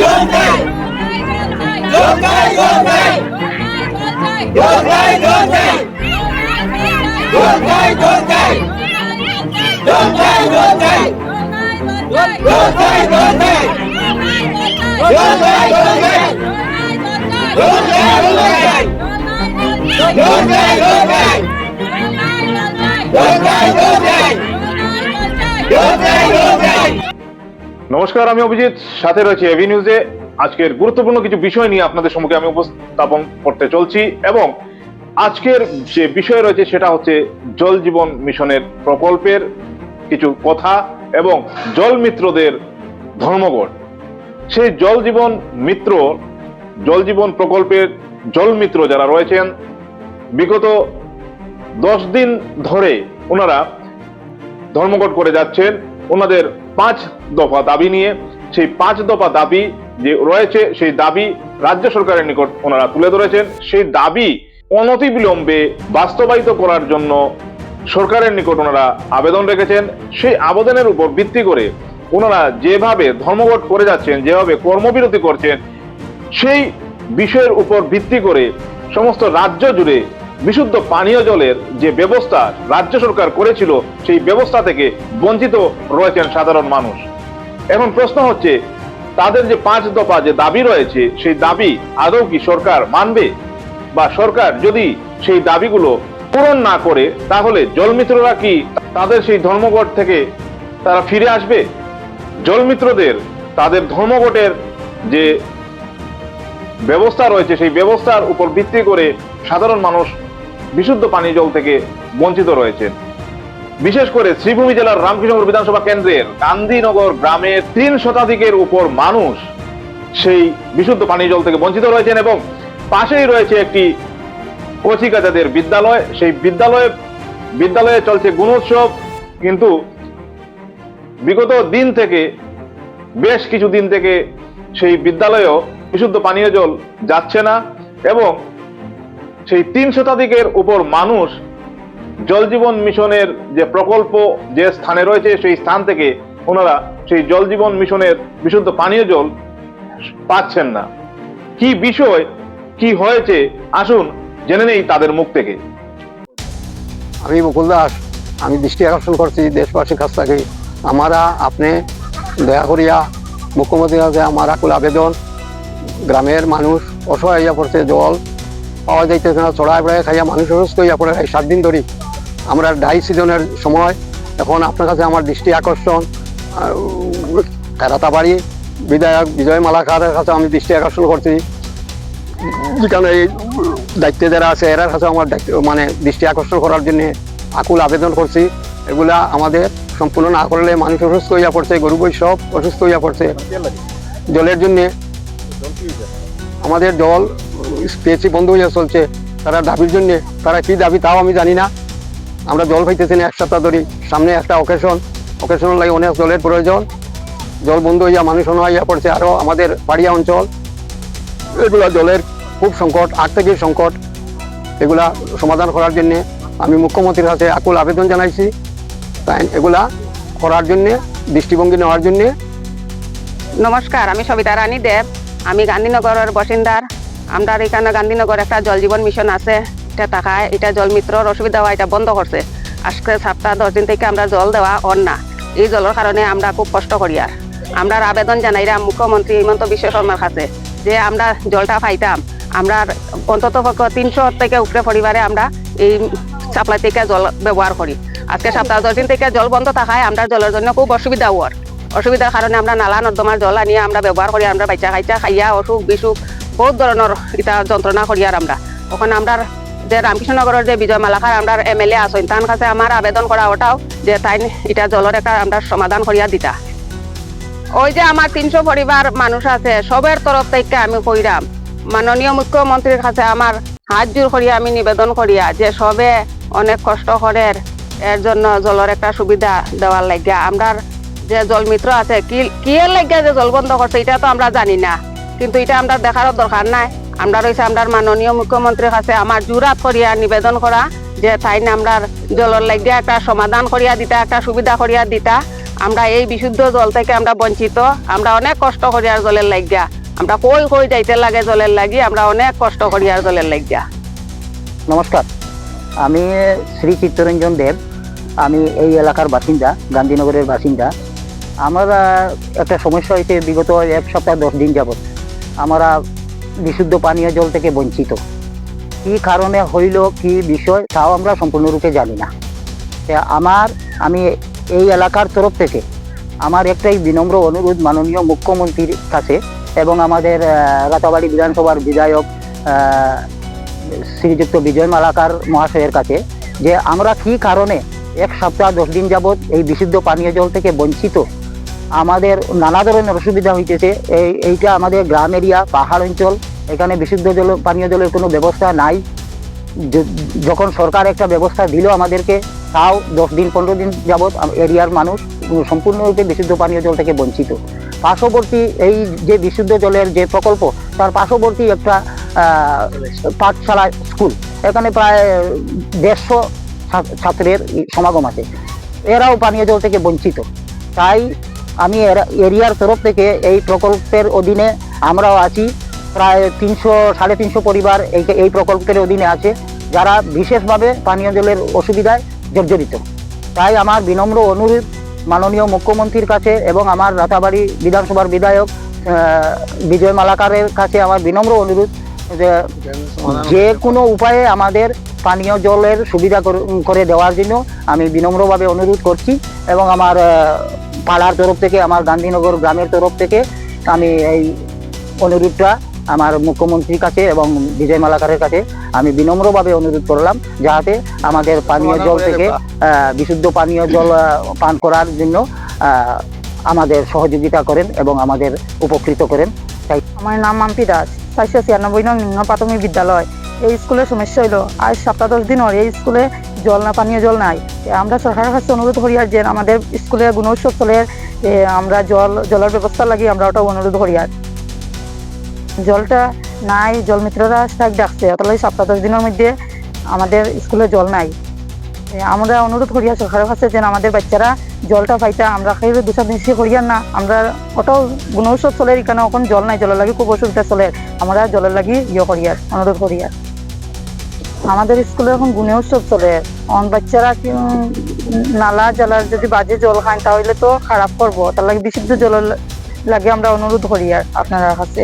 vươn tay vươn tay vươn tay vươn tay vươn tay vươn tay vươn tay vươn tay vươn tay vươn tay vươn tay vươn tay vươn tay vươn tay vươn tay vươn tay vươn tay নমস্কার, আমি অভিজিৎ। সাথে রয়েছে AV নিউজে আজকের গুরুত্বপূর্ণ কিছু বিষয় নিয়ে আপনাদের সম্মুখে আমি উপস্থাপন করতে চলছি এবং আজকের যে বিষয় রয়েছে সেটা হচ্ছে জল জীবন মিশনের প্রকল্পের কিছু কথা এবং জল মিত্রদের ধর্মঘট। সেই জল জীবন মিত্র, জল জীবন প্রকল্পের জল মিত্র যারা রয়েছেন, বিগত দশ দিন ধরে ওনারা ধর্মঘট করে যাচ্ছেন। ওনাদের পাঁচ দফা দাবি নিয়ে, সেই পাঁচ দফা দাবি যে রয়েছে, সেই দাবি রাজ্য সরকারের নিকট ওনারা তুলে ধরেছেন। সেই দাবি অনতিবিলম্বে বাস্তবায়িত করার জন্য সরকারের নিকট ওনারা আবেদন রেখেছেন। সেই আবেদনের উপর ভিত্তি করে ওনারা যেভাবে ধর্মঘট করে যাচ্ছেন, যেভাবে কর্মবিরতি করছেন, সেই বিষয়ের উপর ভিত্তি করে সমস্ত রাজ্য জুড়ে বিশুদ্ধ পানীয় জলের যে ব্যবস্থা রাজ্য সরকার করেছিল, সেই ব্যবস্থা থেকে বঞ্চিত রয়েছেন সাধারণ মানুষ। এখন প্রশ্ন হচ্ছে, তাদের যে পাঁচ দফা যে দাবি রয়েছে, সেই দাবি আদৌ কি সরকার মানবে? বা সরকার যদি সেই দাবিগুলো পূরণ না করে, তাহলে জলমিত্ররা কি তাদের সেই ধর্মঘট থেকে তারা ফিরে আসবে? জলমিত্রদের, তাদের ধর্মঘটের যে ব্যবস্থা রয়েছে, সেই ব্যবস্থার উপর ভিত্তি করে সাধারণ মানুষ বিশুদ্ধ পানীয় জল থেকে বঞ্চিত রয়েছেন বিশেষ করে শ্রীভূমি জেলার রামকৃষ্ণপুর বিধানসভা কেন্দ্রের গান্ধীনগর গ্রামের তিন শতাধিকের উপর মানুষ সেই বিশুদ্ধ পানীয় জল থেকে বঞ্চিত রয়েছেন এবং পাশেই রয়েছে একটি কচিকাচাদের বিদ্যালয়। সেই বিদ্যালয়ে বিদ্যালয়ে চলছে গুণোৎসব কিন্তু বিগত দিন থেকে, বেশ কিছু দিন থেকে সেই বিদ্যালয়েও বিশুদ্ধ পানীয় জল যাচ্ছে না এবং সেই তিন শতাধিকের উপর মানুষ জল জীবন মিশনের যে প্রকল্প যে স্থানে রয়েছে সেই স্থান থেকে ওনারা সেই জল জীবন মিশনের বিশুদ্ধ পানীয় জল পাচ্ছেন না। কি বিষয়, কি হয়েছে, আসুন জেনে নেই তাদের মুখ থেকে। আমি মুকুল দাস, আমি দৃষ্টি আকর্ষণ করছি দেশবাসীর কাছ থেকে। আমরা, আপনি দয়া করিয়া মুখ্যমন্ত্রীর কাছে আমার আকুল আবেদন। গ্রামের মানুষ অসহায় পড়ছে জল। পাওয়া যাইতেছে না, চড়াই বেড়ায় খাইয়া মানুষ অসুস্থ হইয়া পড়ে সাত দিন ধরে আমরা ডাই সিজনের সময় এখন আপনার কাছে আমার দৃষ্টি আকর্ষণ কারাতাবাড়ি বিধায়ক বিজয় মালাকারের কাছে আমি দৃষ্টি আকর্ষণ করছি। যেখানে এই দায়িত্বে যারা আছে, এরার কাছে আমার দায়িত্ব মানে দৃষ্টি আকর্ষণ করার জন্য আকুল আবেদন করছি। এগুলা আমাদের সম্পূর্ণ না করলে মানুষ অসুস্থ হইয়া পড়ছে, গরু বৈষব অসুস্থ হইয়া পড়ছে। জলের জন্য আমাদের জল পেয়েছি বন্ধ হইয়া চলছে, তারা দাবির জন্যে, তারা কি দাবি তাও আমি জানি না। আমরা জল পাইতেছি না এক সপ্তাহ ধরে, সামনে একটা অকেশন অকেশন লাগে অনেক জলের প্রয়োজন। জল বন্ধ হইয়া মানুষ হইয়া পড়ছে আরও আমাদের পাড়িয়া অঞ্চল। এগুলা জলের খুব সংকট, আগ থেকে সংকট। এগুলা সমাধান করার জন্যে আমি মুখ্যমন্ত্রীর কাছে আকুল আবেদন জানাইছি। তাই এগুলা করার জন্যে, দৃষ্টিভঙ্গি নেওয়ার জন্যে। নমস্কার, আমি সবিতা রানী দেব। আমি গান্ধীনগরের বাসিন্দার। আমরা এখানে গান্ধীনগর একটা জল জীবন মিশন আছে। এটা টাকায় এটা জল মিত্রর অসুবিধা হয়, এটা বন্ধ করছে। আজকে সপ্তাহ দশ দিন থেকে আমরা জল দেওয়া অন না। এই জলের কারণে আমরা খুব কষ্ট করি আর। আমরা আবেদন জানাইলাম মুখ্যমন্ত্রী হিমন্ত বিশ্ব শর্মার কাছে যে আমরা জলটা পাইতাম। আমরা অন্তত তিনশো থেকে উপরে পরিবারে আমরা এই সাপ্লাই থেকে জল ব্যবহার করি। আজকে সপ্তাহ দশ দিন থেকে জল বন্ধ থাকায় আমরা জলের জন্য খুব অসুবিধা হওয়ার অসুবিধার কারণে আমরা নালা নর্দমার জল আনিয়ে আমরা ব্যবহার করি আমরা বাচ্চা খাইচা খাইয়া অসুখ বিসুখ, বহুত ধরনের এটা যন্ত্রণা করি আর আমরা। ওখানে আমরা যে রামকৃষ্ণনগরের যে বিজয় মালাকার আমরা এম এল এ আসেন তার কাছে আমার আবেদন করা ওটাও যে তাই এটা জলের একটা আমরা সমাধান করিয়া দিতা। ওই যে আমার তিনশো পরিবার মানুষ আছে সবের তরফ থেকে আমি কইরাম মাননীয় মুখ্যমন্ত্রীর কাছে আমার হাত জোর করিয়া আমি নিবেদন করিয়া যে সবে অনেক কষ্ট করে এর জন্য জলের একটা সুবিধা দেওয়ার লাগিয়া আমরা যে জল মিত্র আছে, কি কি এর লাগিয়া যে জল বন্ধ করছে, এটা তো আমরা জানি না। কিন্তু এটা আমরা দেখার দরকার নাই। আমরা রয়েছে আমরা মাননীয় মুখ্যমন্ত্রীর কাছে আমার জুরাত করিয়া নিবেদন করা যে তাই না আমরা জলের লাগিয়া একটা সমাধান করিয়া দিতা, একটা সুবিধা করিয়া দিতা। আমরা এই বিশুদ্ধ জল থেকে আমরা বঞ্চিত। আমরা অনেক কষ্ট করি আর জলের লাগিয়া আমরা কই কই যাইতে লাগে জলের লাগি, আমরা অনেক কষ্ট করি আর জলের লাগিয়া নমস্কার। আমি শ্রী চিত্তরঞ্জন দেব। আমি এই এলাকার বাসিন্দা, গান্ধীনগরের বাসিন্দা। আমরা একটা সমস্যা হয়েছে, বিগত এক সপ্তাহ দশ দিন যাবৎ আমরা বিশুদ্ধ পানীয় জল থেকে বঞ্চিত। কি কারণে হইল, কি বিষয় তাও আমরা সম্পূর্ণরূপে জানি না। আমার, আমি এই এলাকার তরফ থেকে আমার একটাই বিনম্র অনুরোধ মাননীয় মুখ্যমন্ত্রীর কাছে এবং আমাদের রাতাবাড়ি বিধানসভার বিধায়ক শ্রীযুক্ত বিজয় মালাকার মহাশয়ের কাছে যে আমরা কি কারণে এক সপ্তাহ দশ দিন যাবৎ এই বিশুদ্ধ পানীয় জল থেকে বঞ্চিত আমাদের নানা ধরনের অসুবিধা হইতেছে। এই, এইটা আমাদের গ্রাম এরিয়া, পাহাড় অঞ্চল, এখানে বিশুদ্ধ জল, পানীয় জলের কোনো ব্যবস্থা নাই। যখন সরকার একটা ব্যবস্থা দিল আমাদেরকে, তাও দশ দিন, পনেরো দিন যাবৎ এরিয়ার মানুষ সম্পূর্ণরূপে বিশুদ্ধ পানীয় জল থেকে বঞ্চিত। পার্শ্ববর্তী এই যে বিশুদ্ধ জলের যে প্রকল্প, তার পার্শ্ববর্তী একটা পাঠশালা স্কুল, এখানে প্রায় দেড়শো ছাত্রের সমাগম আছে। এরাও পানীয় জল থেকে বঞ্চিত। তাই আমি এরা- এরিয়ার তরফ থেকে এই প্রকল্পের অধীনে আমরাও আছি। প্রায় তিনশো, সাড়ে তিনশো পরিবার এই এই প্রকল্পের অধীনে আছে, যারা বিশেষভাবে পানীয় জলের অসুবিধায় জর্জরিত। তাই আমার বিনম্র অনুরোধ মাননীয় মুখ্যমন্ত্রীর কাছে এবং আমার রাতাবাড়ি বিধানসভার বিধায়ক বিজয় মালাকারের কাছে আমার বিনম্র অনুরোধ যে যে কোনো উপায়ে আমাদের পানীয় জলের সুবিধা করে- দেওয়ার জন্য আমি বিনম্রভাবে অনুরোধ করছি এবং আমার পাড়ার তরফ থেকে আমার গান্ধীনগর গ্রামের তরফ থেকে আমি এই অনুরোধটা আমার মুখ্যমন্ত্রীর কাছে এবং বিজয় মালাকারের কাছে আমি বিনম্রভাবে অনুরোধ করলাম যাতে আমাদের পানীয় জল থেকে বিশুদ্ধ পানীয় জল পান করার জন্য আহ, আমাদের সহযোগিতা করেন এবং আমাদের উপকৃত করেন। তাই আমার নাম মাম্পি দাস চারশো ছিয়ানব্বই নং নিম্ন প্রাথমিক বিদ্যালয়। এই স্কুলের সমস্যা হইল আজ সপ্তাহ দশ দিন হল এই স্কুলে জল না, পানীয় জল নাই। আমরা সরকারের কাছে অনুরোধ করি আর যে আমাদের স্কুলে গুণোৎসব চলে আমরা জল, জলের ব্যবস্থা লাগি, আমরা ওটা অনুরোধ করি আর। জলটা নাই, জল মিত্ররা স্ট্রাইক ডাকছে এই সপ্তাহ দশ দিনের মধ্যে আমাদের স্কুলে জল নাই। আমরা অনুরোধ করি আর সরকারের কাছে যেন আমাদের বাচ্চারা জলটা পাইতা, আমরা খাই দুসা বেশি করিয়ার না, আমরা ওটাও গুণৌষধ চলে, এখানে এখন জল নাই, জলের লাগি খুব অসুবিধা চলে, আমরা জলের লাগি ইয়ে করিয়ার অনুরোধ করিয়ার আমাদের স্কুলে এখন গুণে উৎসব চলে। অন বাচ্চারা নালা জলার যদি বাজে জল খান তাহলে তো খারাপ করব। তার লাগে বিশুদ্ধ জল লাগে আমরা অনুরোধ করি আর আপনার কাছে।